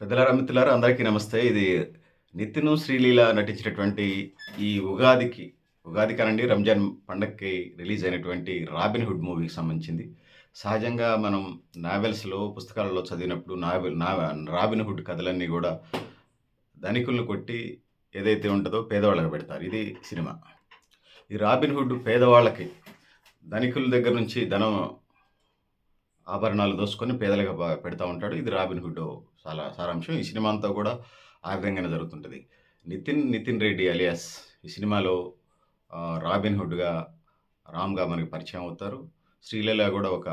పెద్దలారా మిత్రులారా అందరికీ నమస్తే. ఇది నితిను శ్రీలీల నటించినటువంటి ఈ ఉగాదికి ఉగాది కానండి రంజాన్ పండగకి రిలీజ్ అయినటువంటి రాబిన్ హుడ్ మూవీకి సంబంధించింది. సహజంగా మనం నావెల్స్లో పుస్తకాలలో చదివినప్పుడు నావెల్ నా రాబిన్ హుడ్ కథలన్నీ కూడా ధనికులను కొట్టి ఏదైతే ఉంటుందో పేదవాళ్ళకి పెడతారు. ఇది సినిమా. ఈ రాబిన్ హుడ్ పేదవాళ్ళకి ధనికుల దగ్గర నుంచి ధనం ఆభరణాలు దోసుకొని పేదలుగా పెడతా ఉంటాడు. ఇది రాబిన్ హుడ్ చాలా సారాంశం. ఈ సినిమా అంతా కూడా ఆ విధంగానే జరుగుతుంటుంది. నితిన్ నితిన్ రెడ్డి అలియాస్ ఈ సినిమాలో రాబిన్ హుడ్గా రామ్గా మనకి పరిచయం అవుతారు. శ్రీలీల కూడా ఒక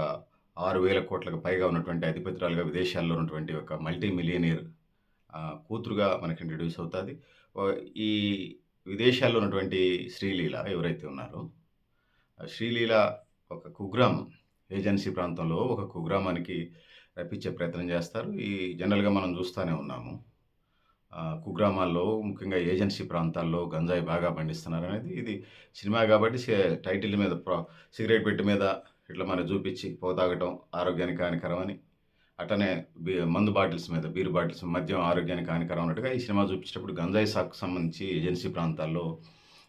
ఆరు వేల కోట్లకు పైగా ఉన్నటువంటి అధిపతురాలుగా విదేశాల్లో ఉన్నటువంటి ఒక మల్టీ మిలియనీర్ కూతురుగా మనకి ఇంట్రడ్యూస్ అవుతుంది. ఈ విదేశాల్లో ఉన్నటువంటి శ్రీలీల ఎవరైతే ఉన్నారో శ్రీలీల ఒక కుగ్రామం ఏజెన్సీ ప్రాంతంలో ఒక కుగ్రామానికి రప్పించే ప్రయత్నం చేస్తారు. ఈ జనరల్గా మనం చూస్తూనే ఉన్నాము. కుగ్రామాల్లో ముఖ్యంగా ఏజెన్సీ ప్రాంతాల్లో గంజాయి బాగా పండిస్తున్నారు అనేది ఇది సినిమా కాబట్టి టైటిల్ మీద ప్ర- సిగరెట్ పెట్టి మీద ఇట్లా మనం చూపించి పొగ తాగటం ఆరోగ్యానికి హానికరం అని అట్టనే మందు బాటిల్స్ మీద బీర్ బాటిల్స్ మద్యం ఆరోగ్యానికి హానికరం అన్నట్టుగా ఈ సినిమా చూపించేటప్పుడు గంజాయి సాకు సంబంధించి ఏజెన్సీ ప్రాంతాల్లో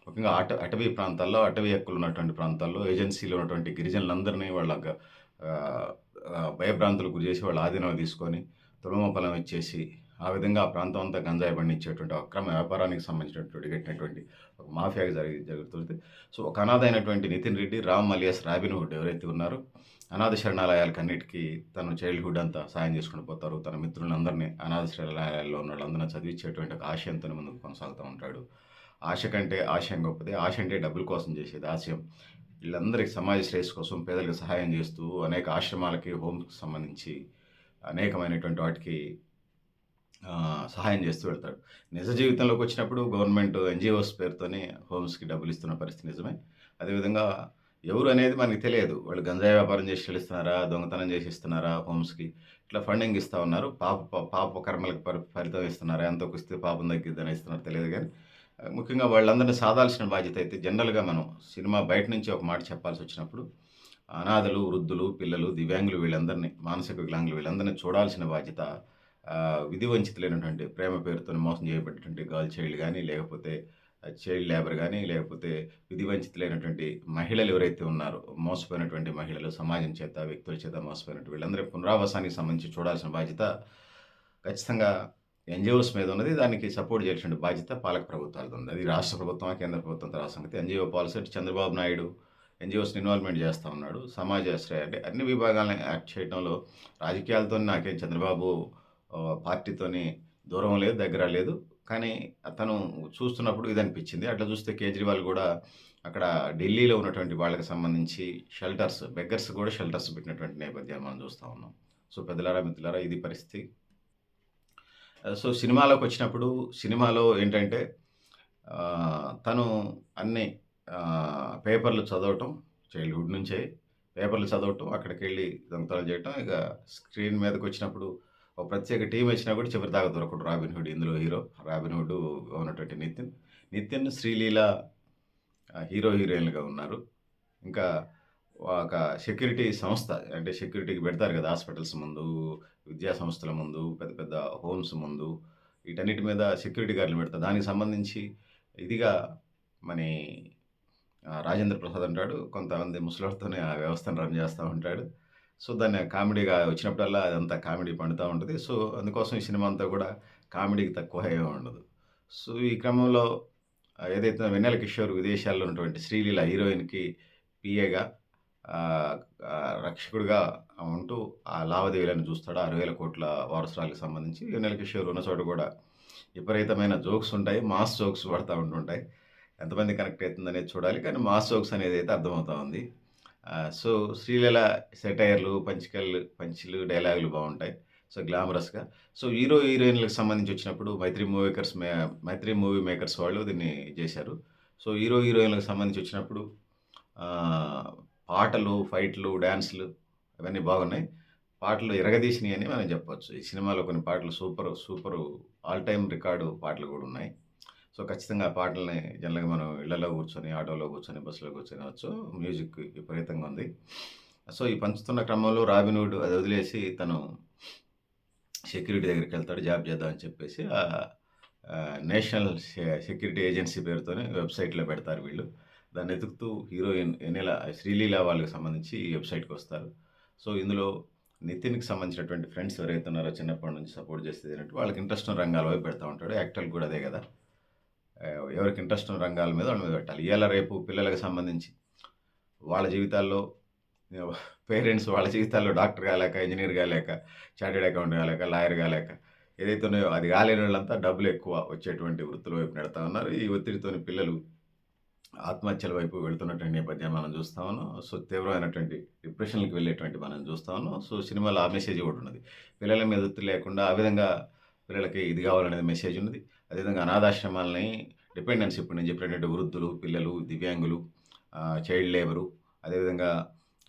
ముఖ్యంగా అట అటవీ ప్రాంతాల్లో అటవీ హక్కులు ఉన్నటువంటి ప్రాంతాల్లో ఏజెన్సీలో ఉన్నటువంటి గిరిజనులందరినీ వాళ్ళ భయభ్రాంతులకు గురి చేసి వాళ్ళ ఆధీనం తీసుకొని తులమ ఇచ్చేసి ఆ విధంగా ఆ ప్రాంతం అంతా గంజాయి పండించేటువంటి అక్రమ వ్యాపారానికి సంబంధించినటువంటి కట్టినటువంటి ఒక మాఫియాగా జరిగి జరుగుతుంది. సో ఒక అనాథ అయినటువంటి Nitin Reddy Ram alias Robin Hood ఎవరైతే ఉన్నారో అనాథ శరణాలయాలకు అన్నిటికీ తన చైల్డ్హుడ్ అంతా సాయం చేసుకుని పోతారు. తన మిత్రులందరినీ అనాథ శరణాలయాల్లో ఉన్న వాళ్ళందరినీ చదివించేటువంటి ఒక ఆశయంతో ముందుకు కొనసాగుతూ ఉంటాడు. ఆశ కంటే ఆశయం గొప్పది? ఆశ అంటే డబ్బుల కోసం చేసేది ఆశయం. వీళ్ళందరికీ సమాజ శ్రేయస్ కోసం పేదలకు సహాయం చేస్తూ అనేక ఆశ్రమాలకి హోమ్స్కి సంబంధించి అనేకమైనటువంటి వాటికి సహాయం చేస్తూ వెళ్తాడు నిజ జీవితంలోకి వచ్చినప్పుడు గవర్నమెంట్ ఎన్జిఓస్ పేరుతోనే హోమ్స్కి డబ్బులు ఇస్తున్న పరిస్థితి నిజమే. అదేవిధంగా ఎవరు అనేది మనకి తెలియదు. వాళ్ళు గంజాయి వ్యాపారం చేసి చెల్లిస్తున్నారా? దొంగతనం చేసి ఇస్తున్నారా? హోమ్స్కి ఇట్లా ఫండింగ్ ఇస్తూ ఉన్నారు. పాప పాప కర్మలకు పరి ఫలితం ఇస్తున్నారా? ఎంతో కుస్తే పాపం తగ్గిద్దని ఇస్తున్నారు. తెలియదు కానీ ముఖ్యంగా వాళ్ళందరినీ సాధాల్సిన బాధ్యత అయితే జనరల్గా మనం సినిమా బయట నుంచి ఒక మాట చెప్పాల్సి వచ్చినప్పుడు అనాథలు వృద్ధులు పిల్లలు దివ్యాంగులు వీళ్ళందరినీ మానసిక వికలాంగులు వీళ్ళందరినీ చూడాల్సిన బాధ్యత విధి వంచితులైనటువంటి ప్రేమ పేరుతో మోసం చేయబడినటువంటి గర్ల్ చైల్డ్ కానీ లేకపోతే చైల్డ్ లేబర్ కానీ లేకపోతే విధి వంచితులైనటువంటి మహిళలు ఎవరైతే ఉన్నారో మోసపోయినటువంటి మహిళలు సమాజం చేత వ్యక్తుల చేత మోసపోయినటువంటి వీళ్ళందరి పునరావాసానికి సంబంధించి చూడాల్సిన బాధ్యత ఖచ్చితంగా ఎన్జిఓస్ మీద ఉన్నది. దానికి సపోర్ట్ చేయాల్సిన బాధ్యత పాలక ప్రభుత్వాలది ఉంది. అది రాష్ట్ర ప్రభుత్వం కేంద్ర ప్రభుత్వం తర్వాత సంగతి ఎన్జిఓ పాలసీ అంటే చంద్రబాబు నాయుడు ఎన్జిఓస్ని ఇన్వాల్వ్మెంట్ చేస్తూ ఉన్నాడు. సమాజాశ్రయ అంటే అన్ని విభాగాలను యాక్ట్ చేయడంలో రాజకీయాలతో నాకేం చంద్రబాబు పార్టీతోని దూరం లేదు దగ్గర లేదు. కానీ తను చూస్తున్నప్పుడు ఇది అనిపించింది అట్లా చూస్తే కేజ్రీవాల్ కూడా అక్కడ ఢిల్లీలో ఉన్నటువంటి వాళ్ళకి సంబంధించి షెల్టర్స్ బెగ్గర్స్ కూడా షెల్టర్స్ పెట్టినటువంటి నేపథ్యాన్ని మనం చూస్తూ ఉన్నాం. సో పెద్దలారా మిత్రులారా ఇది పరిస్థితి. సో సినిమాలోకి వచ్చినప్పుడు సినిమాలో ఏంటంటే తను అన్ని పేపర్లు చదవటం చైల్డ్హుడ్ నుంచే పేపర్లు చదవటం అక్కడికి వెళ్ళి దంతాలు చేయటం ఇక స్క్రీన్ మీదకి వచ్చినప్పుడు ఒక ప్రత్యేక టీం వచ్చినా కూడా చివరి దాకా దొరకడు రాబిన్ హుడ్ ఇందులో హీరో. రాబిన్ హుడ్ ఉన్నటువంటి నితిన్. నితిన్ శ్రీలీల హీరో హీరోయిన్లుగా ఉన్నారు. ఇంకా ఒక సెక్యూరిటీ సంస్థ అంటే సెక్యూరిటీకి పెడతారు కదా హాస్పిటల్స్ ముందు విద్యా సంస్థల ముందు పెద్ద పెద్ద హోమ్స్ ముందు వీటన్నిటి మీద సెక్యూరిటీ గార్డులు పెడతారు. దానికి సంబంధించి ఇదిగా మని రాజేంద్ర ప్రసాద్ అంటాడు కొంతమంది ముసలితోనే ఆ వ్యవస్థను రన్ చేస్తూ ఉంటాడు. సో దాన్ని కామెడీగా వచ్చినప్పుడల్లా అదంతా కామెడీ పండుతూ ఉంటుంది. సో అందుకోసం ఈ సినిమా అంతా కూడా కామెడీకి తక్కువ ఏమీ ఉండదు. సో ఈ క్రమంలో ఏదైతే వెన్నెల కిషోర్ విదేశాల్లో ఉన్నటువంటి శ్రీలీల హీరోయిన్కి పిఏగా రక్షకుడిగా ఉంటూ ఆ లావాదేవీలను చూస్తాడు? ఆరు వేల కోట్ల వారసురాలకు సంబంధించి వెన్నెల కిషోర్ ఉన్న చోట కూడా విపరీతమైన జోక్స్ ఉంటాయి మాస్ జోక్స్ పడుతూ ఉంటుంటాయి. ఎంతమంది కనెక్ట్ అవుతుంది అనేది చూడాలి. కానీ మాస్ జోక్స్ అనేది అయితే అర్థమవుతా ఉంది. సో శ్రీలీల సెటైర్లు పంచికలు పంచులు డైలాగులు బాగుంటాయి. సో గ్లామరస్గా. సో హీరో హీరోయిన్లకు సంబంధించి వచ్చినప్పుడు మైత్రి మూవీ మేకర్స్ మే మైత్రి మూవీ మేకర్స్ వాళ్ళు దీన్ని చేశారు. సో హీరో హీరోయిన్లకు సంబంధించి వచ్చినప్పుడు పాటలు ఫైట్లు డ్యాన్స్లు అవన్నీ బాగున్నాయి. పాటలు ఎరగదీసినాయి అని మనం చెప్పొచ్చు. ఈ సినిమాలో కొన్ని పాటలు super super all time record పాటలు కూడా ఉన్నాయి. సో ఖచ్చితంగా ఆ పాటల్ని జనరల్గా మనం ఇళ్ళలో కూర్చొని ఆటోలో కూర్చొని బస్సులో కూర్చొని వచ్చు మ్యూజిక్ విపరీతంగా ఉంది. సో ఈ పంచుతున్న క్రమంలో రాబిన్వుడ్ అది వదిలేసి తను సెక్యూరిటీ దగ్గరికి వెళ్తాడు జాబ్ చేద్దామని చెప్పేసి. ఆ, నేషనల్ సెక్యూరిటీ ఏజెన్సీ పేరుతోనే వెబ్సైట్లో పెడతారు వీళ్ళు. దాన్ని ఎతుకుతూ హీరోయిన్ ఎన్నెల శ్రీలీల వాళ్ళకి సంబంధించి ఈ వెబ్సైట్కి వస్తారు. సో ఇందులో నితిన్కి సంబంధించినటువంటి ఫ్రెండ్స్ ఎవరైతే ఉన్నారో చిన్నప్పటి నుంచి సపోర్ట్ చేస్తే వాళ్ళకి ఇంట్రెస్ట్ ఉన్న రంగాల వైపు పెడతా ఉంటాడు. యాక్టర్లు కూడా అదే కదా. ఎవరికి ఇంట్రెస్ట్ ఉన్న రంగాల మీద వాళ్ళ మీద పెట్టాలి. ఇవాళ రేపు పిల్లలకు సంబంధించి వాళ్ళ జీవితాల్లో పేరెంట్స్ వాళ్ళ జీవితాల్లో డాక్టర్ కాలేక ఇంజనీర్ కాలేక చార్టెడ్ అకౌంట్ కాలేక లాయర్ కాలేక ఏదైతే ఉన్నాయో అది కాలేని వాళ్ళంతా డబ్బులు ఎక్కువ వచ్చేటువంటి వృత్తుల వైపు నెడతా ఉన్నారు. ఈ ఒత్తిడితోని పిల్లలు ఆత్మహత్యల వైపు వెళుతున్నటువంటి నేపథ్యం మనం చూస్తా ఉన్నాం. సో తీవ్రమైనటువంటి డిప్రెషన్కి వెళ్ళేటువంటి మనం చూస్తా ఉన్నాం. సో సినిమాలో ఆ మెసేజ్ కూడా ఉన్నది. పిల్లల మీద ఒత్తిడి లేకుండా ఆ విధంగా పిల్లలకి ఇది కావాలనేది మెసేజ్ ఉన్నది. అదేవిధంగా అనాథాశ్రమాలని డిపెండెన్స్ ఇప్పుడు నేను చెప్పినటువంటి వృద్ధులు పిల్లలు దివ్యాంగులు చైల్డ్ లేబరు అదేవిధంగా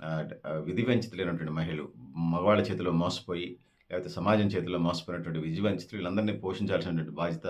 ఆ, ఆ, విధి వంచితులైనటువంటి మహిళలు మగవాళ్ళ చేతిలో మోసపోయి లేకపోతే సమాజం చేతిలో మోసపోయినటువంటి విధి వంచితులు వీళ్ళందరినీ పోషించాల్సినటువంటి బాధ్యత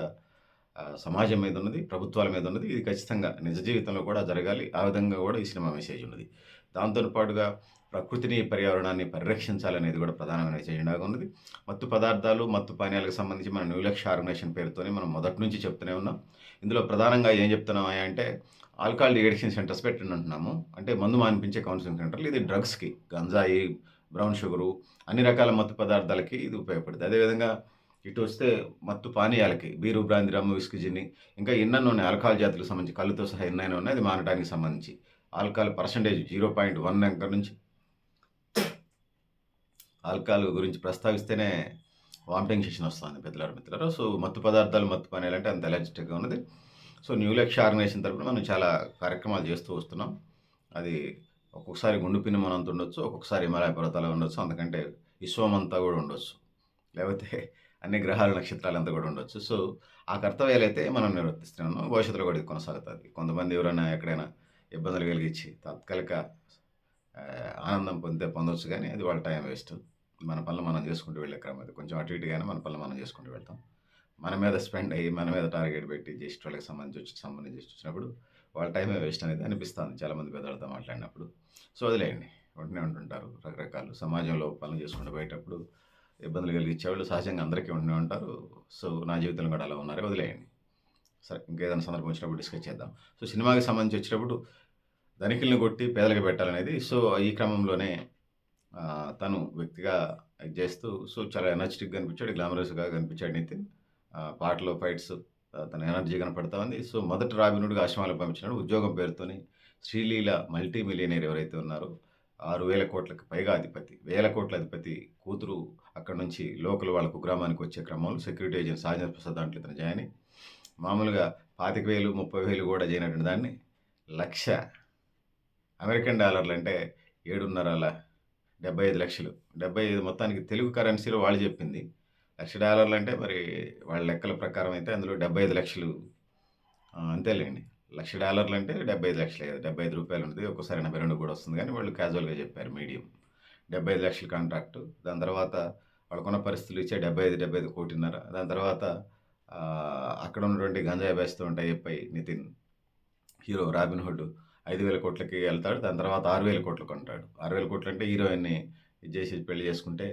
సమాజం మీద ఉన్నది ప్రభుత్వాల మీద ఉన్నది. ఇది ఖచ్చితంగా నిజ జీవితంలో కూడా జరగాలి. ఆ విధంగా కూడా ఈ సినిమా మెసేజ్ ఉన్నది. దాంతో పాటుగా ప్రకృతిని పర్యావరణాన్ని పరిరక్షించాలనేది కూడా ప్రధానమైన ఎజెండాగా ఉన్నది. మత్తు పదార్థాలు మత్తు పానీయాలకు సంబంధించి మన న్యూలక్ష్య ఆర్గనైజేషన్ పేరుతోనే మనం మొదటి నుంచి చెప్తూనే ఉన్నాం. ఇందులో ప్రధానంగా ఏం చెప్తున్నాం అంటే ఆల్కహాల్ ఎడిక్షన్ సెంటర్స్ పెట్టండి అంటున్నాము. అంటే మందు మానిపించే కౌన్సిలింగ్ సెంటర్లు. ఇది డ్రగ్స్కి గంజాయి బ్రౌన్ షుగరు అన్ని రకాల మత్తు పదార్థాలకి ఇది ఉపయోగపడుతుంది. అదేవిధంగా ఇటు వస్తే మత్తు పానీయాలకి బీరు బ్రాంది రమ్ము విస్కి జిన్ని ఇంకా ఎన్నెన్నో ఉన్నాయి. ఆల్కహాల్ జాతులకు సంబంధించి కళ్ళుతో సహా ఎన్నైనా ఉన్నాయి. అది మానడానికి సంబంధించి. Alcohol percentage zero point one anchor నుంచి. ఆల్కహాల్ గురించి ప్రస్తావిస్తేనే వామిటింగ్ సెషన్ వస్తుంది పెద్దలారు మిత్రులారు. సో మత్తు పదార్థాలు మత్తు పానీయాలు అంటే అంత ఎలర్జిటిక్గా ఉన్నది. సో న్యూ లక్ష్య ఆర్గనైజేషన్ తరపున మనం చాలా కార్యక్రమాలు చేస్తూ వస్తున్నాం. అది ఒక్కొక్కసారి గుండు పిన్ని మనంత ఉండొచ్చు ఒక్కొక్కసారి హిమాలయ పర్వతాలు ఉండొచ్చు అందుకంటే విశ్వం అంతా కూడా ఉండొచ్చు. లేకపోతే అన్ని గ్రహాలు నక్షత్రాలు అంతా కూడా ఉండొచ్చు. సో ఆ కర్తవ్యాలు అయితే మనం నిర్వర్తిస్తున్నాము. భవిష్యత్తులో కూడా ఇది కొనసాగుతుంది. కొంతమంది ఎవరైనా ఎక్కడైనా ఇబ్బందులు కలిగించి తాత్కాలిక ఆనందం పొందితే పొందొచ్చు కానీ అది వాళ్ళ టైం వేస్ట్. మన పనులు మనం చేసుకుంటూ వెళ్ళే క్రమం అది. కొంచెం అటు ఇటుగానే మన పనులు మనం చేసుకుంటూ వెళ్తాం. మన మీద స్పెండ్ అయ్యి మన మీద టార్గెట్ పెట్టి జస్ట్ వాళ్ళకి సంబంధించి వచ్చి సంబంధించి వచ్చినప్పుడు వాళ్ళ టైమే వేస్ట్ అనేది అనిపిస్తుంది చాలామంది పెద్దలతో మాట్లాడినప్పుడు. సో వదిలేయండి. ఉంటూనే ఉంటుంటారు. రకరకాలు. సమాజంలో పనులు చేసుకుంటూ పోయేటప్పుడు ఇబ్బందులు కలిగించేవాళ్ళు సహజంగా అందరికీ ఉండే ఉంటారు. సో నా జీవితంలో కూడా అలా ఉన్నారు. వదిలేయండి. సరే ఇంకేదైనా సందర్భం వచ్చినప్పుడు డిస్కస్ చేద్దాం. సో సినిమాకి సంబంధించి వచ్చినప్పుడు ధనికులను కొట్టి పేదలకు పెట్టాలనేది సో ఈ క్రమంలోనే తను వ్యక్తిగా ఇది చేస్తూ సో చాలా ఎనర్జెటిక్గా కనిపించాడు గ్లామరస్గా కనిపించాడు నితిన్. పాటలో పాటలు ఫైట్స్ తన ఎనర్జీ కనపడతా ఉంది. సో మొదటి రాబినుడిగా ఆశ్రమాలకు పంపించినాడు. ఉద్యోగం పేరుతోని శ్రీలీల మల్టీ మిలియనర్ ఎవరైతే ఉన్నారో ఆరు వేల కోట్లకు పైగా అధిపతి వేల కోట్ల అధిపతి కూతురు అక్కడ నుంచి లోకల్ వాళ్ళ కుగ్రామానికి వచ్చే క్రమంలో సెక్యూరిటీ ఏజెంట్ సాజన్ ప్రసాద్ దాంట్లో ఇతను జాయిన్ మామూలుగా పాతిక వేలు ముప్పై వేలు కూడా చేయనటువంటి దాన్ని లక్ష అమెరికన్ డాలర్లు అంటే ఏడున్నర అలా డెబ్బై ఐదు లక్షలు. డెబ్బై ఐదు మొత్తానికి తెలుగు కరెన్సీలో వాళ్ళు చెప్పింది. లక్ష డాలర్లు అంటే మరి వాళ్ళ లెక్కల ప్రకారం అయితే అందులో డెబ్బై ఐదు లక్షలు అంతేలేండి. లక్ష డాలర్లు అంటే డెబ్బై ఐదు లక్షలు డెబ్బై ఐదు రూపాయలు ఉంటుంది ఒక్కోసారి ఎనభై రెండు కూడా వస్తుంది. కానీ వాళ్ళు క్యాజువల్గా చెప్పారు మీడియం. డెబ్బై ఐదు లక్షల కాంట్రాక్టు దాని తర్వాత వాళ్ళకున్న పరిస్థితులు ఇచ్చే డెబ్బై ఐదు డెబ్బై ఐదు కోటిన్నర. దాని తర్వాత అక్కడ ఉన్నటువంటి గంజాయి బేస్తూ ఉంటాయి చెప్పై నితిన్ హీరో రాబిన్ హుడ్ ఐదు వేల కోట్లకి వెళ్తాడు దాని తర్వాత ఆరు వేల కోట్లకు కొంటాడు. ఆరు వేల కోట్లు అంటే హీరోయిన్ని ఇది చేసి పెళ్ళి చేసుకుంటే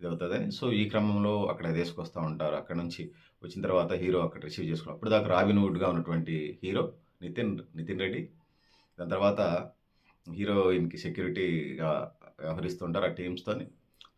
ఇది అవుతుందని సో ఈ క్రమంలో అక్కడ తీసుకొస్తూ ఉంటారు. అక్కడ నుంచి వచ్చిన తర్వాత హీరో అక్కడ రిసీవ్ చేసుకున్నాడు. అప్పుడు దాకా రాబిన్ వుడ్గా ఉన్నటువంటి హీరో నితిన్ నితిన్ రెడ్డి. దాని తర్వాత హీరోయిన్కి సెక్యూరిటీగా వ్యవహరిస్తుంటారు ఆ టీమ్స్తోని.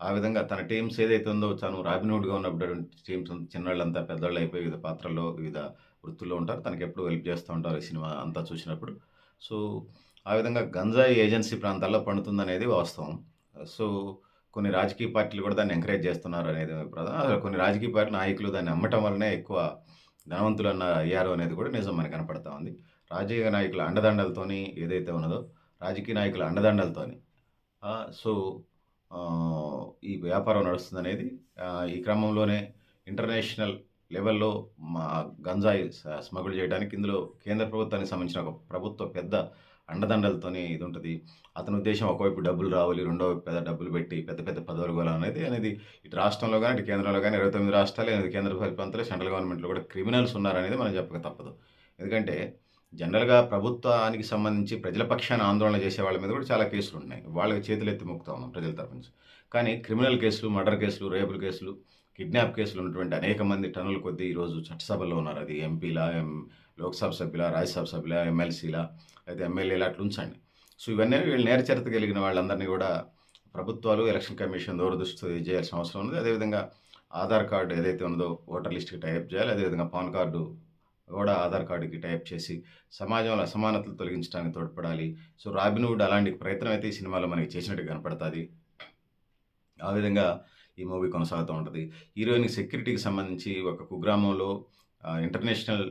ఆ విధంగా తన టీమ్స్ ఏదైతే ఉందో తను రాబినోడ్గా ఉన్నప్పుడు టీమ్స్ చిన్నవాళ్ళంతా పెద్దవాళ్ళు అయిపోయి వివిధ పాత్రల్లో వివిధ వృత్తుల్లో ఉంటారు. తనకి ఎప్పుడు హెల్ప్ చేస్తూ ఉంటారు ఈ సినిమా అంతా చూసినప్పుడు. సో ఆ విధంగా గంజాయి ఏజెన్సీ ప్రాంతాల్లో పండుతుందనేది వాస్తవం. సో కొన్ని రాజకీయ పార్టీలు కూడా దాన్ని ఎంకరేజ్ చేస్తున్నారు అనేది ప్రధాన అసలు కొన్ని రాజకీయ పార్టీ నాయకులు దాన్ని అమ్మటం వల్లనే ఎక్కువ ధనవంతులు అన్న అయ్యారు అనేది కూడా నిజం మనకు కనపడతా ఉంది. రాజకీయ నాయకుల అండదండలతోని ఏదైతే ఉన్నదో రాజకీయ నాయకుల అండదండలతోని. సో ఈ వ్యాపారం నడుస్తుంది అనేది ఈ క్రమంలోనే ఇంటర్నేషనల్ లెవెల్లో మా గంజాయి స్మగుల్ చేయడానికి ఇందులో కేంద్ర ప్రభుత్వానికి సంబంధించిన ఒక ప్రభుత్వ పెద్ద అండదండలతోని ఇది ఉంటుంది అతని ఉద్దేశం ఒకవైపు డబ్బులు రావాలి రెండో పెద్ద డబ్బులు పెట్టి పెద్ద పెద్ద పదవులు కూడా అనేది అనేది ఇటు రాష్ట్రంలో కానీ ఇటు కేంద్రంలో కానీ ఇరవై తొమ్మిది రాష్ట్రాలు కేంద్ర ప్రభుత్వాలు సెంట్రల్ గవర్నమెంట్లో కూడా క్రిమినల్స్ ఉన్నారనేది మనం చెప్పక తప్పదు. ఎందుకంటే జనరల్గా ప్రభుత్వానికి సంబంధించి ప్రజల పక్షాన ఆందోళన చేసే వాళ్ళ మీద కూడా చాలా కేసులు ఉన్నాయి. వాళ్ళకి చేతులు ఎత్తి మొక్కుతా ఉన్నాం ప్రజల తరపు నుంచి. కానీ క్రిమినల్ కేసులు మర్డర్ కేసులు రేపుల కేసులు కిడ్నాప్ కేసులు ఉన్నటువంటి అనేక మంది టన్నుల కొద్దీ ఈరోజు చట్టసభలో ఉన్నారు. అది ఎంపీలా ఎం లోక్సభ సభ్యుల రాజ్యసభ సభ్యుల ఎమ్మెల్సీలా అయితే ఎమ్మెల్యేలా అట్లా ఉంచండి. సో ఇవన్నీ వీళ్ళు నేరచరిత కలిగిన వాళ్ళందరినీ కూడా ప్రభుత్వాలు ఎలక్షన్ కమిషన్ దూరదృష్టితో చేయాల్సిన అవసరం ఉంది అదేవిధంగా ఆధార్ కార్డు ఏదైతే ఉందో ఓటర్ లిస్ట్కి టైప్ చేయాలి. అదేవిధంగా పాన్ కార్డు కూడా ఆధార్ కార్డుకి టైప్ చేసి సమాజంలో అసమానతలు తొలగించడానికి తోడ్పడాలి. సో రాబిన్వుడ్ అలాంటి ప్రయత్నం అయితే ఈ సినిమాలో మనకి చేసినట్టు కనపడుతుంది. ఆ విధంగా ఈ మూవీ కొనసాగుతూ ఉంటుంది. హీరోయిన్ సెక్యూరిటీకి సంబంధించి ఒక కుగ్రామంలో ఇంటర్నేషనల్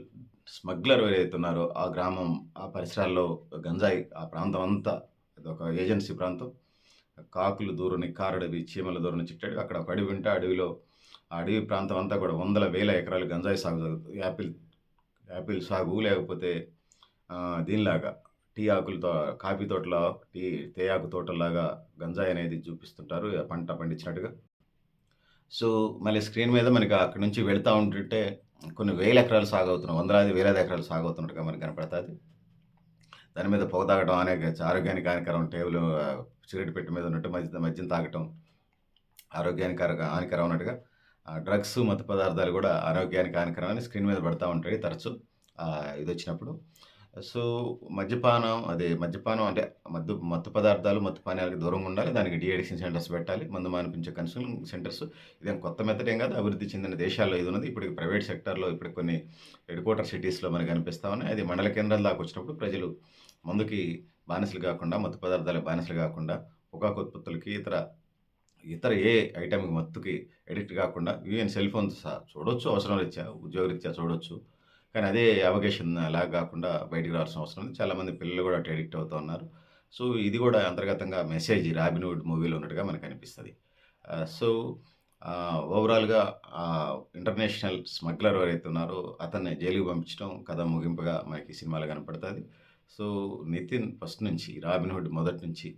స్మగ్లర్ ఎవరైతే ఉన్నారో ఆ గ్రామం ఆ పరిసరాల్లో గంజాయి ఆ ప్రాంతం అంతా ఒక ఏజెన్సీ ప్రాంతం. కాకులు దూరని కారడవి చీమల దూరని చిట్టాడు. అక్కడ ఒక అడవి ఉంటే అడవిలో ఆ అడవి ప్రాంతం అంతా కూడా వందల వేల ఎకరాలు గంజాయి సాగు జరుగుతుంది. యాపిల్ యాపిల్ సాగు లేకపోతే దీనిలాగా టీ ఆకులతో కాఫీ తోటలో టీ తేయాకు తోటలాగా గంజాయి అనేది చూపిస్తుంటారు పంట పండించినట్టుగా. సో మళ్ళీ స్క్రీన్ మీద మనకి అక్కడి నుంచి వెళ్తూ ఉంటుంటే కొన్ని వేల ఎకరాలు సాగు అవుతున్నాయి వందలాది వేలాది ఎకరాలు సాగు అవుతున్నట్టుగా మనకి కనపడుతుంది. దాని మీద పొగ తాగటం అనేక ఆరోగ్యానికి హానికరం టేబుల్ సిగరెట్ పెట్టి మీద ఉన్నట్టు మధ్య మద్యం తాగటం ఆరోగ్యానికి హానికరం ఉన్నట్టుగా డ్రగ్స్ మత్తు పదార్థాలు కూడా ఆరోగ్యానికి హానికరమని స్క్రీన్ మీద పడతా ఉంటాయి తరచు. ఇది వచ్చినప్పుడు సో మద్యపానం అదే మద్యపానం అంటే మద్దు మత్తు పదార్థాలు మత్తు పానీయాలకు దూరంగా ఉండాలి. దానికి డిఎడిక్షన్ సెంటర్స్ పెట్టాలి. మందు మానిపించే కన్సల్టింగ్ సెంటర్స్. ఇదేం కొత్త మెథడ్ ఏం కాదు. అభివృద్ధి చెందిన దేశాల్లో ఇది ఉన్నది. ఇప్పుడు ప్రైవేట్ సెక్టర్లో ఇప్పుడు కొన్ని హెడ్ క్వార్టర్ సిటీస్లో మనకు కనిపిస్తా ఉన్నాయి. అది మండల కేంద్రాల దాకా వచ్చినప్పుడు ప్రజలు మందుకి బానిసలు కాకుండా మత్తు పదార్థాలకు బానిసలు కాకుండా పొగాకు ఉత్పత్తులకి ఇతర ఇతర ఏ ఐటమ్ మత్తుకి ఎడిక్ట్ కాకుండా ఈవెన్ సెల్ ఫోన్స్ సహా చూడొచ్చు అవసరం రీత్యా ఉద్యోగరీత్యా చూడొచ్చు. కానీ అదే అవకేషన్ అలా కాకుండా బయటికి రావాల్సిన అవసరం ఉంది చాలామంది పిల్లలు కూడా అటు ఎడిక్ట్ అవుతూ ఉన్నారు. సో ఇది కూడా అంతర్గతంగా మెసేజ్ రాబిన్వుడ్ మూవీలో ఉన్నట్టుగా మనకు అనిపిస్తుంది. సో ఓవరాల్గా ఇంటర్నేషనల్ స్మగ్లర్ ఎవరైతే ఉన్నారో అతన్ని జైలుకి పంపించడం కథ ముగింపుగా మనకి సినిమాలో కనపడుతుంది. సో నితిన్ ఫస్ట్ నుంచి రాబిన్హుడ్ మొదటి నుంచి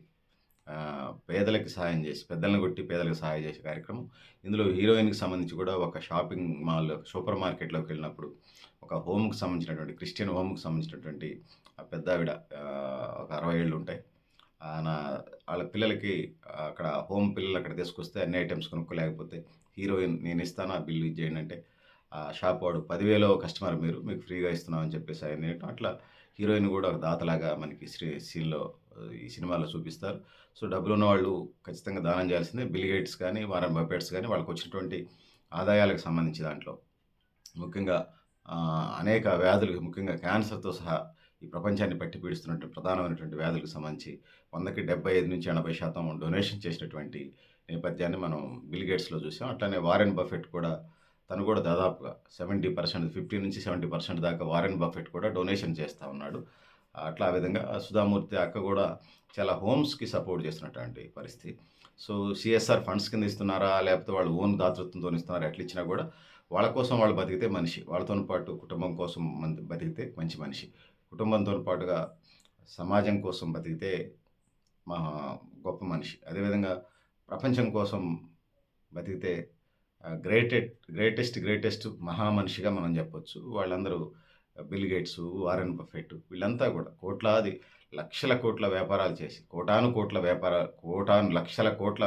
పేదలకు సహాయం చేసి పెద్దలను కొట్టి పేదలకు సహాయం చేసే కార్యక్రమం. ఇందులో హీరోయిన్కి సంబంధించి కూడా ఒక షాపింగ్ మాల్ సూపర్ మార్కెట్లోకి వెళ్ళినప్పుడు ఒక హోమ్కి సంబంధించినటువంటి క్రిస్టియన్ హోమ్కి సంబంధించినటువంటి ఆ పెద్ద ఆవిడ ఒక అరవై ఏళ్ళు ఉంటాయి. ఆ, నా వాళ్ళ పిల్లలకి అక్కడ హోమ్ పిల్లలు అక్కడ తీసుకొస్తే అన్ని ఐటమ్స్ కొనుక్కోలేకపోతే హీరోయిన్ నేను ఇస్తాను ఆ బిల్లు ఇచ్చేయండి అంటే ఆ షాప్ వాడు పదివేలో కస్టమర్ మీరు మీకు ఫ్రీగా ఇస్తున్నామని చెప్పేసి ఆయన అట్లా హీరోయిన్ కూడా ఒక దాతలాగా మనకి శ్రీ సీన్లో ఈ సినిమాలో చూపిస్తారు. సో డబ్బులు ఉన్న వాళ్ళు ఖచ్చితంగా దానం చేయాల్సిందే. బిల్ గేట్స్ కానీ వారన్ బఫెట్స్ కానీ వాళ్ళకి వచ్చినటువంటి ఆదాయాలకు సంబంధించి దాంట్లో. ముఖ్యంగా అనేక వ్యాధులకు ముఖ్యంగా క్యాన్సర్తో సహా ఈ ప్రపంచాన్ని పట్టి పీడిస్తున్నటువంటి ప్రధానమైనటువంటి వ్యాధులకు సంబంధించి వందకి డెబ్బై ఐదు నుంచి ఎనభై శాతం డొనేషన్ చేసినటువంటి నేపథ్యాన్ని మనం బిల్ గేట్స్లో చూసాం. అట్లానే వారెన్ బఫెట్ కూడా తను కూడా దాదాపుగా సెవెంటీ పర్సెంట్ ఫిఫ్టీ నుంచి సెవెంటీ పర్సెంట్ దాకా వారెన్ బఫెట్ కూడా డొనేషన్ చేస్తూ ఉన్నాడు. అట్లా ఆ విధంగా సుధామూర్తి అక్క కూడా చాలా హోమ్స్కి సపోర్ట్ చేస్తున్నటువంటి పరిస్థితి. సో సిఎస్ఆర్ ఫండ్స్ కింద ఇస్తున్నారా? లేకపోతే వాళ్ళు ఓన్ దాతృత్వంతో ఇస్తున్నారా? ఎట్లా ఇచ్చినా కూడా వాళ్ళ కోసం వాళ్ళు బతికితే మనిషి. వాళ్ళతో పాటు కుటుంబం కోసం బతికితే మంచి మనిషి. కుటుంబంతో పాటుగా సమాజం కోసం బతికితే మా గొప్ప మనిషి. అదేవిధంగా ప్రపంచం కోసం బతికితే గ్రేటెడ్ గ్రేటెస్ట్ గ్రేటెస్ట్ మహామనిషిగా మనం చెప్పొచ్చు. వాళ్ళందరూ బిల్ గేట్స్ వారెన్ బఫెట్ వీళ్ళంతా కూడా కోట్లాది లక్షల కోట్ల వ్యాపారాలు చేసి కోటాను కోట్ల వ్యాపారాలు కోటాను లక్షల కోట్ల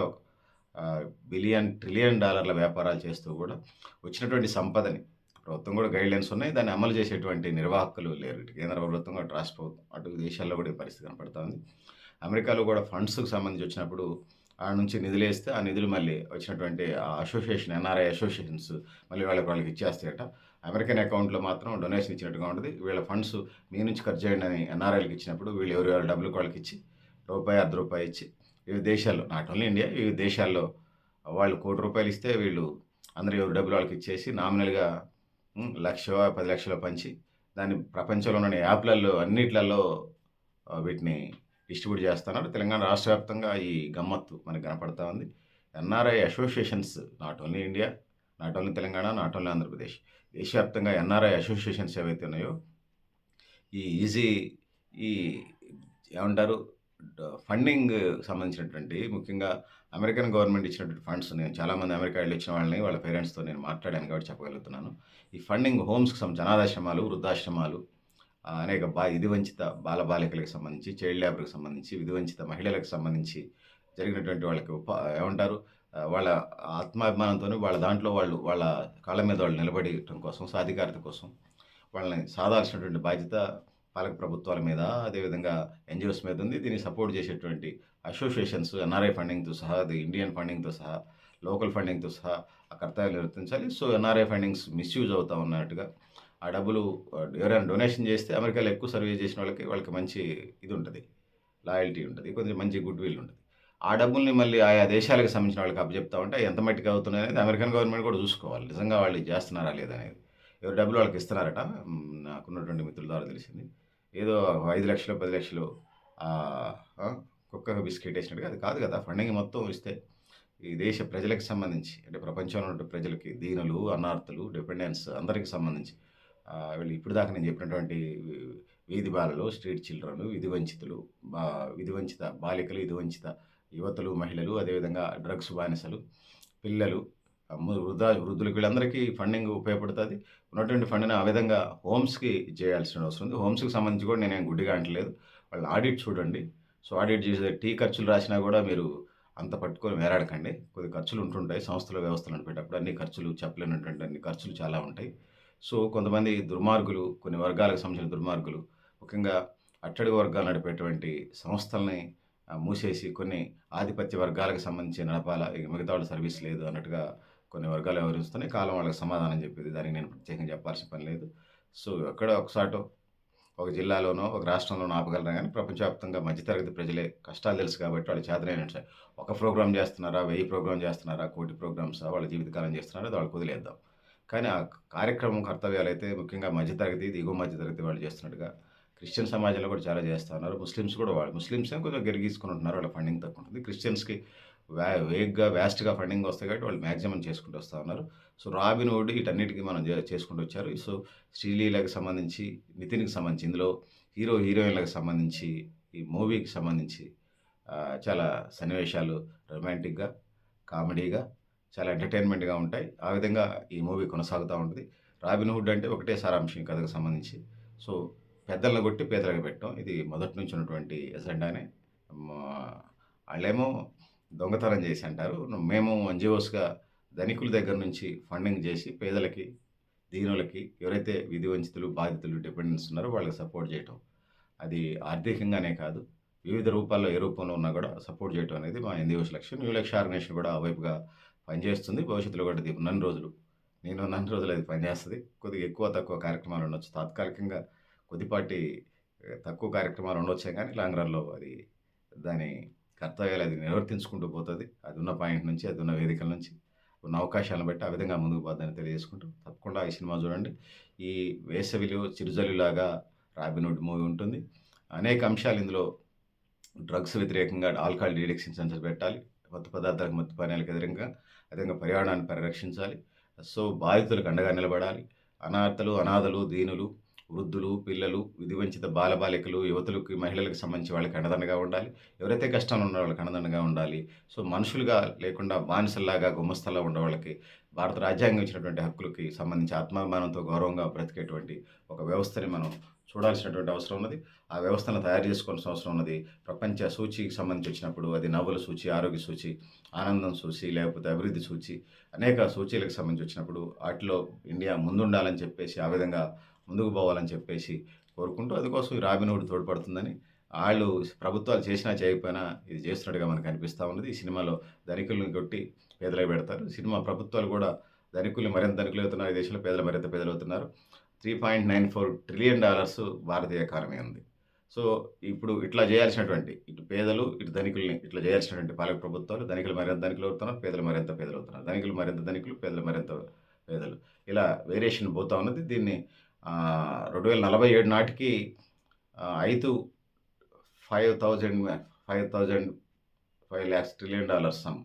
బిలియన్ ట్రిలియన్ డాలర్ల వ్యాపారాలు చేస్తూ కూడా వచ్చినటువంటి సంపదని ప్రభుత్వం కూడా గైడ్లైన్స్ ఉన్నాయి. దాన్ని అమలు చేసేటువంటి నిర్వాహకులు లేరు. కేంద్ర ప్రభుత్వం అటు రాష్ట్ర ప్రభుత్వం అటు దేశాల్లో కూడా ఈ పరిస్థితి కనపడుతుంది అమెరికాలో కూడా ఫండ్స్కి సంబంధించి వచ్చినప్పుడు ఆ నుంచి నిధులు వేస్తే ఆ నిధులు మళ్ళీ వచ్చినటువంటి ఆ అసోసియేషన్ ఎన్ఆర్ఐ అసోసియేషన్స్ మళ్ళీ వాళ్ళకి వాళ్ళకి ఇచ్చేస్తాయట. అమెరికన్ అకౌంట్లో మాత్రం డొనేషన్ ఇచ్చినట్టుగా ఉంటుంది. వీళ్ళ ఫండ్స్ మీ నుంచి ఖర్చు చేయండి అని ఎన్ఆర్ఐలకు ఇచ్చినప్పుడు వీళ్ళు ఎవరి వాళ్ళ డబ్బులు వాళ్ళకి ఇచ్చి రూపాయి అర్ధ రూపాయి ఇచ్చి వివిధ దేశాల్లో నాట్ ఓన్లీ ఇండియా వివిధ దేశాల్లో వాళ్ళు కోటి రూపాయలు ఇస్తే వీళ్ళు అందరూ ఎవరి డబ్బులు వాళ్ళకి ఇచ్చేసి నామినల్గా లక్ష పది లక్షలు పంచి దాన్ని ప్రపంచంలో ఉన్న యాప్లలో అన్నిట్లలో వీటిని డిస్ట్రిబ్యూట్ చేస్తున్నారు. తెలంగాణ రాష్ట్ర వ్యాప్తంగా ఈ గమ్మత్తు మనకు కనపడతా ఉంది. NRI associations not only India not only Telangana not only Andhra Pradesh. దేశవ్యాప్తంగా ఎన్ఆర్ఐ అసోసియేషన్స్ ఏవైతే ఉన్నాయో ఈ ఈజీ ఈ ఏమంటారు ఫండింగ్ సంబంధించినటువంటి ముఖ్యంగా అమెరికన్ గవర్నమెంట్ ఇచ్చినటువంటి ఫండ్స్ నేను చాలామంది అమెరికా వెళ్ళి వచ్చిన వాళ్ళని వాళ్ళ పేరెంట్స్తో నేను మాట్లాడాను కాబట్టి చెప్పగలుగుతున్నాను. ఈ ఫండింగ్ హోమ్స్కి సంబంధించి అనాథాశ్రమాలు వృద్ధాశ్రమాలు అనేక బా ఇది వంచిత బాలబాలికలకు సంబంధించి చైల్డ్ లేబర్కి సంబంధించి విధి వంచిత మహిళలకు సంబంధించి జరిగినటువంటి వాళ్ళకి ఉపా ఏమంటారు వాళ్ళ ఆత్మాభిమానంతోనే వాళ్ళ దాంట్లో వాళ్ళు వాళ్ళ కాళ్ళ మీద వాళ్ళు నిలబడటం కోసం, సాధికారత కోసం వాళ్ళని సాధాల్సినటువంటి బాధ్యత పాలక ప్రభుత్వాల మీద, అదేవిధంగా ఎన్‌జీఓస్ మీద ఉంది. దీన్ని సపోర్ట్ చేసేటువంటి అసోసియేషన్స్, ఎన్‌ఆర్‌ఐ ఫండింగ్‌తో సహా, అది ఇండియన్ ఫండింగ్‌తో సహా, లోకల్ ఫండింగ్‌తో సహా ఆ కర్తవ్యాలు నిర్వర్తించాలి. సో, ఎన్‌ఆర్‌ఐ ఫండింగ్స్ మిస్‌యూజ్ అవుతా ఉన్నట్టుగా ఆ డబ్బులు ఎవరైనా డొనేషన్ చేస్తే అమెరికాలో ఎక్కువ సర్వే చేసిన వాళ్ళకి, వాళ్ళకి మంచి ఇది ఉంటుంది లాయల్టీ ఉంటుంది కొంచెం మంచి గుడ్ విల్ ఉంటుంది ఆ డబ్బుల్ని మళ్ళీ ఆయా దేశాలకు సంబంధించిన వాళ్ళకి అప్పచెప్తా ఉంటే ఎంత మట్టికి అవుతున్నాయనేది అమెరికన్ గవర్నమెంట్ కూడా చూసుకోవాలి. నిజంగా వాళ్ళు చేస్తున్నారా లేదా అనేది. ఎవరి డబ్బులు వాళ్ళకి ఇస్తున్నారట. నాకున్నటువంటి మిత్రుల ద్వారా తెలిసింది. ఏదో ఐదు లక్షలు పది లక్షలు కుక్కకు బిస్కెట్ వేసినట్టుగా అది కాదు కదా! ఫండింగ్ మొత్తం ఇస్తే ఈ దేశ ప్రజలకు సంబంధించి అంటే ప్రపంచంలో ఉన్న ప్రజలకి దీనులు, అనార్థులు డిపెండెన్స్ అందరికి సంబంధించి వీళ్ళు ఇప్పుడు ఇప్పటిదాకా నేను చెప్పినటువంటి వీధి బాలలు, స్ట్రీట్ చిల్డ్రన్, విధి వంచితులు, బా విధి వంచిత బాలికలు, విధి వంచిత యువతులు, మహిళలు, అదేవిధంగా డ్రగ్స్ బానిసలు, పిల్లలు, వృద్ధ వృద్ధులకు వీళ్ళందరికీ ఫండింగ్ ఉపయోగపడుతుంది ఉన్నటువంటి ఫండ్‌ని ఆ విధంగా హోమ్స్‌కి చేయాల్సిన అవసరం ఉంది. హోమ్స్‌కి సంబంధించి కూడా నేనేం గుడ్డిగా అంటలేదు. వాళ్ళు ఆడిట్ చూడండి. సో, ఆడిట్ చేసే టీ ఖర్చులు రాసినా కూడా మీరు అంత పట్టుకొని వేలాడకండి. కొద్ది ఖర్చులు ఉంటుంటాయి. సంస్థల వ్యవస్థలు నడిపేటప్పుడు అన్ని ఖర్చులు చెప్పలేనటువంటి అన్ని ఖర్చులు చాలా ఉంటాయి. సో, కొంతమంది దుర్మార్గులు, కొన్ని వర్గాలకు సంబంధించిన దుర్మార్గులు, ముఖ్యంగా అట్టడుగు వర్గాలు నడిపేటువంటి సంస్థల్ని మూసేసి కొన్ని ఆధిపత్య వర్గాలకు సంబంధించి నడపాలా. ఇక మిగతా వాళ్ళ సర్వీస్ లేదు అన్నట్టుగా కొన్ని వర్గాలు వివరిస్తున్నాయి కాలం వాళ్ళకి సమాధానం చెప్పేది. దానికి నేను ప్రత్యేకంగా చెప్పాల్సిన పని లేదు. సో, ఎక్కడో ఒకసాటో ఒక జిల్లాలోనో, ఒక రాష్ట్రంలోనో ఆపగలరా కానీ ప్రపంచవ్యాప్తంగా మధ్యతరగతి ప్రజలే కష్టాలు తెలుసు కాబట్టి వాళ్ళకి చేతనైనట్టు ఒక ప్రోగ్రామ్ చేస్తున్నారా, వెయ్యి ప్రోగ్రామ్ చేస్తున్నారా, కోటి ప్రోగ్రామ్స్ వాళ్ళ జీవితకాలం చేస్తున్నారా వాళ్ళు కుదిలేద్దాం వదిలేద్దాం. కానీ ఆ కార్యక్రమం కర్తవ్యాలు అయితే ముఖ్యంగా మధ్యతరగతి, దిగువ మధ్యతరగతి వాళ్ళు చేస్తున్నట్టుగా క్రిస్టియన్ సమాజంలో కూడా చాలా చేస్తూ ఉన్నారు. ముస్లిమ్స్ కూడా వాళ్ళు ముస్లిమ్స్ కొంచెం గిరిగీసుకొని ఉంటున్నారు. వాళ్ళ ఫండింగ్ తక్కువ ఉంటుంది. క్రిస్టియన్స్‌కి వే వేగ్‌గా, వ్యాస్ట్గా ఫండింగ్ వస్తాయి కాబట్టి వాళ్ళు మ్యాక్సిమం చేసుకుంటూ వస్తూ ఉన్నారు. సో, రాబిన్ వుడ్ వీటన్నిటికి మనం చేసుకుంటూ వచ్చారు. సో, శ్రీలీలకు సంబంధించి, నితిన్‌కి సంబంధించి ఇందులో హీరో, హీరోయిన్‌లకు సంబంధించి, ఈ మూవీకి సంబంధించి చాలా సన్నివేశాలు రొమాంటిక్‌గా, కామెడీగా, చాలా ఎంటర్‌టైన్‌మెంట్‌గా ఉంటాయి. ఆ విధంగా ఈ మూవీ కొనసాగుతూ ఉంటుంది రాబిన్ హుడ్ అంటే ఒకటే సారాంశం కథకు సంబంధించి. సో, పెద్దలను కొట్టి పేదలకు పెట్టడం. ఇది మొదటి నుంచి ఉన్నటువంటి ఎజెండానే. వాళ్ళేమో దొంగతనం చేసి అంటారు. మేము ఎన్జిఓస్గా ధనికుల దగ్గర నుంచి ఫండింగ్ చేసి పేదలకి, దీనులకి ఎవరైతే విధి వంచితులు, బాధితులు, డిపెండెంట్స్ ఉన్నారో వాళ్ళకి సపోర్ట్ చేయటం. అది ఆర్థికంగానే కాదు, వివిధ రూపాల్లో ఏ రూపంలో ఉన్నా కూడా సపోర్ట్ చేయటం అనేది మా ఎన్జిఓస్ లక్ష్యం. న్యూ లక్ష్య ఆర్గనైజేషన్ కూడా వైపుగా పనిచేస్తుంది. భవిష్యత్తులో కూడా ఇది ఉన్నన్ని రోజులు, నేను నన్ను రోజులు అది పనిచేస్తుంది కొద్దిగా ఎక్కువ, తక్కువ కార్యక్రమాలు ఉండొచ్చు. తాత్కాలికంగా కొద్దిపాటి తక్కువ కార్యక్రమాలు ఉండొచ్చాయి కానీ లాంగ్ రన్‌లో అది దాని కర్తవ్యాలు అది నిర్వర్తించుకుంటూ పోతుంది అది ఉన్న పాయింట్ నుంచి, అది ఉన్న వేదికల నుంచి, ఉన్న అవకాశాలను బట్టి ఆ విధంగా ముందుకు పోద్దని తెలియజేసుకుంటూ తప్పకుండా ఈ సినిమా చూడండి. ఈ వేసవిలో చిరుజల్లులాగా రాబిన్ మూవీ ఉంటుంది. అనేక అంశాలు ఇందులో డ్రగ్స్ వ్యతిరేకంగా ఆల్కహాల్ డిడక్షన్ సెంటర్స్ పెట్టాలి. మత్తు పదార్థాలకు, మత్తు పానీయాలకు ఎదురుంగా అదేవిధంగా పర్యావరణాన్ని పరిరక్షించాలి. సో, బాధితులకు అండగా నిలబడాలి. అనాథలు, అనాథలు, దీనులు, వృద్ధులు, పిల్లలు, విధివంచిత బాలబాలికలు, యువతులకి, మహిళలకు సంబంధించి వాళ్ళకి అండదండగా ఉండాలి. ఎవరైతే కష్టాలు ఉన్నారో వాళ్ళకి అండదండగా ఉండాలి. సో, మనుషులుగా లేకుండా బానిసల్లాగా ఉండే ఉండేవాళ్ళకి భారత రాజ్యాంగం ఇచ్చినటువంటి హక్కులకి సంబంధించి ఆత్మాభిమానంతో గౌరవంగా బ్రతికేటువంటి ఒక వ్యవస్థని మనం చూడాల్సినటువంటి అవసరం ఉన్నది. ఆ వ్యవస్థను తయారు చేసుకోవాల్సిన అవసరం ఉన్నది. ప్రపంచ సూచీకి సంబంధించి వచ్చినప్పుడు అది నవ్వుల సూచి, ఆరోగ్య సూచి, ఆనందం సూచి, లేకపోతే అభివృద్ధి సూచి అనేక సూచీలకు సంబంధించి వచ్చినప్పుడు వాటిలో ఇండియా ముందుండాలని చెప్పేసి, ఆ విధంగా ముందుకు పోవాలని చెప్పేసి కోరుకుంటూ అందుకోసం ఈ రాబినోడ్ తోడ్పడుతుందని వాళ్ళు ప్రభుత్వాలు చేసినా చేయకపోయినా ఇది చేస్తున్నట్టుగా మనకు అనిపిస్తూ ఉన్నది. ఈ సినిమాలో ధనికుల్ని కొట్టి పేదలకు పెడతారు. సినిమా ప్రభుత్వాలు కూడా ధనికులు మరింత ధనికులవుతున్నారు. ఈ దేశంలో పేదలు మరింత పేదలు అవుతున్నారు three point nine four trillion dollars భారతీయ ఎకానమీ ఉంది. సో, ఇప్పుడు ఇట్లా చేయాల్సినటువంటి ఇటు పేదలు, ఇటు ధనికుల్ని ఇట్లా చేయాల్సినటువంటి పాలక ప్రభుత్వాలు ధనికులు మరింత ధనికులు అవుతున్నారు పేదలు మరింత పేదలు అవుతున్నారు ధనికులు మరింత ధనికులు, పేదలు మరింత పేదలు. ఇలా వేరియేషన్ పోతా ఉన్నది. దీన్ని రెండు వేల నలభై ఏడు నాటికి ఐదు five thousand five thousand five lakhs trillion dollars some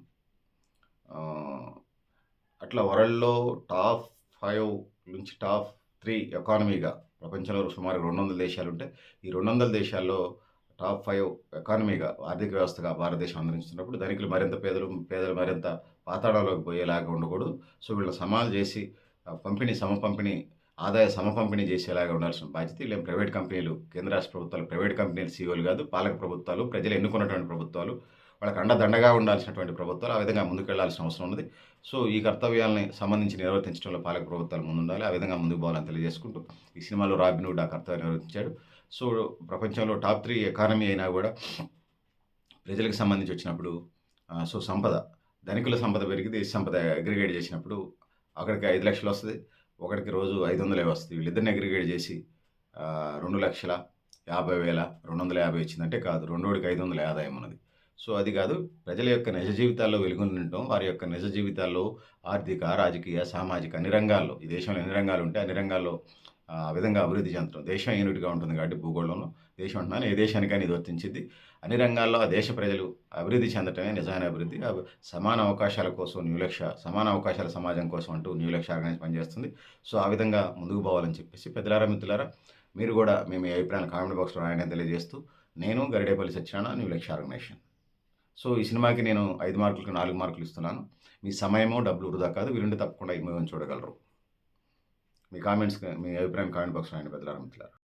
అట్లా వరల్డ్‌లో టాప్ ఫైవ్ నుంచి టాప్ త్రీ ఎకానమీగా ప్రపంచంలో సుమారు 200 దేశాలుంటే, ఈ 200 దేశాల్లో టాప్ ఫైవ్ ఎకానమీగా ఆర్థిక వ్యవస్థగా భారతదేశం అందించినప్పుడు ధనికులు మరింత పేదలు, పేదలు మరింత పాతాళంలోకి పోయేలాగా ఉండకూడదు. సో, వీళ్ళ సమాలు చేసి పంపిణీ సమ పంపిణీ ఆదాయ సమపంపిణీ చేసేలాగా ఉండాల్సిన బాధ్యత వీళ్ళేం ప్రైవేట్ కంపెనీలు, కేంద్ర రాష్ట్ర ప్రభుత్వాలు ప్రైవేట్ కంపెనీలు సీఈఓలు కాదు. పాలక ప్రభుత్వాలు, ప్రజలు ఎన్నుకున్నటువంటి ప్రభుత్వాలు. వాళ్ళకి అండదండగా ఉండాల్సినటువంటి ప్రభుత్వాలు ఆ విధంగా ముందుకెళ్ళాల్సిన అవసరం ఉన్నది సో ఈ కర్తవ్యాలని సంబంధించి నిర్వర్తించడంలో పాలక ప్రభుత్వాలు ముందుండాలి ఆ విధంగా ముందుకు పోవాలని తెలియజేసుకుంటూ ఈ సినిమాలో రాబిన్ ఆ కర్తవ్యం నిర్వర్తించాడు సో ప్రపంచంలో టాప్ త్రీ ఎకానమీ అయినా కూడా ప్రజలకు సంబంధించి వచ్చినప్పుడు సో సంపద ధనికుల సంపద పెరిగి దేశ సంపద అగ్రిగేట్ చేసినప్పుడు అక్కడికి ఐదు లక్షలు వస్తుంది ఒకడికి రోజు ఐదు వందలే వస్తుంది వీళ్ళిద్దరిని అగ్రిగేట్ చేసి రెండు లక్షల యాభై వేల రెండు వందల యాభై వచ్చిందంటే కాదు రెండోడికి ఐదు వందల ఆదాయం ఉన్నది సో అది కాదు ప్రజల యొక్క నిజ జీవితాల్లో వెలుగొందడం వారి యొక్క నిజ జీవితాల్లో ఆర్థిక రాజకీయ సామాజిక అన్ని రంగాల్లో ఈ దేశంలో ఎన్ని రంగాలు ఉంటే అన్ని రంగాల్లో ఆ విధంగా అభివృద్ధి చెందడం దేశం యూనిట్గా ఉంటుంది కాబట్టి భూగోళంలో. దేశం అంటున్నాను ఏ దేశానికైనా ఇది వర్తించింది. అన్ని రంగాల్లో ఆ దేశ ప్రజలు అభివృద్ధి చెందటమే నిజమైన అభివృద్ధి. సమాన అవకాశాల కోసం న్యూ లక్ష సమాన అవకాశాల సమాజం కోసం అంటూ న్యూ లక్ష ఆర్గనైజ్ పనిచేస్తుంది. సో ఆ విధంగా ముందుకు పోవాలని చెప్పేసి పెద్దలారా మిత్రులారా మీరు కూడా మేము మీ అభిప్రాయాలు కామెంట్ బాక్స్లో రాయడం తెలియజేస్తూ నేను Garidepalli Satyanarayana new Laksha organisation. So ఈ సినిమాకి నేను ఐదు మార్కులకు నాలుగు మార్కులు ఇస్తున్నాను. మీ సమయమో డబ్బులు వృధా కాదు. వీరుండి తప్పకుండా ఈ మూవీని చూడగలరు. మీ కామెంట్స్ మీ అభిప్రాయం కామెంట్ బాక్స్లో రాయండి పెద్దలారా మిత్రులారా